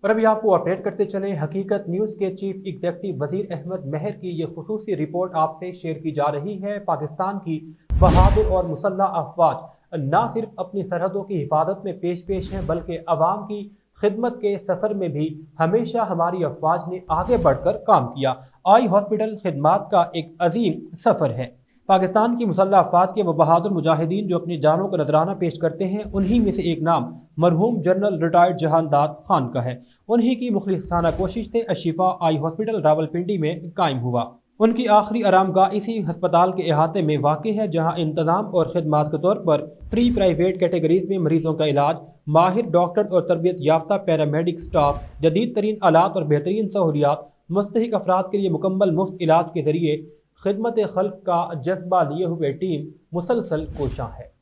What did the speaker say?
اور ابھی آپ کو اپڈیٹ کرتے چلیں حقیقت نیوز کے چیف ایگزیکٹو وزیر احمد مہر کی یہ خصوصی رپورٹ آپ سے شیئر کی جا رہی ہے۔ پاکستان کی بہادر اور مسلح افواج نہ صرف اپنی سرحدوں کی حفاظت میں پیش پیش ہیں، بلکہ عوام کی خدمت کے سفر میں بھی ہمیشہ ہماری افواج نے آگے بڑھ کر کام کیا۔ آئی ہاسپٹل خدمات کا ایک عظیم سفر ہے۔ پاکستان کی مسلح افواج کے وہ بہادر مجاہدین جو اپنی جانوں کو نذرانہ پیش کرتے ہیں، انہی میں سے ایک نام مرحوم جنرل ریٹائرڈ جہان داد خان کا ہے۔ انہی کی مخلصانہ کوشش سے اشفا آئی ہاسپٹل راول پنڈی میں قائم ہوا۔ ان کی آخری آرام گاہ اسی ہسپتال کے احاطے میں واقع ہے، جہاں انتظام اور خدمات کے طور پر فری پرائیویٹ کیٹیگریز میں مریضوں کا علاج، ماہر ڈاکٹر اور تربیت یافتہ پیرامیڈک سٹاف، جدید ترین آلات اور بہترین سہولیات، مستحق افراد کے لیے مکمل مفت علاج کے ذریعے خدمت خلق کا جذبہ لیے ہوئے ٹیم مسلسل کوشاں ہے۔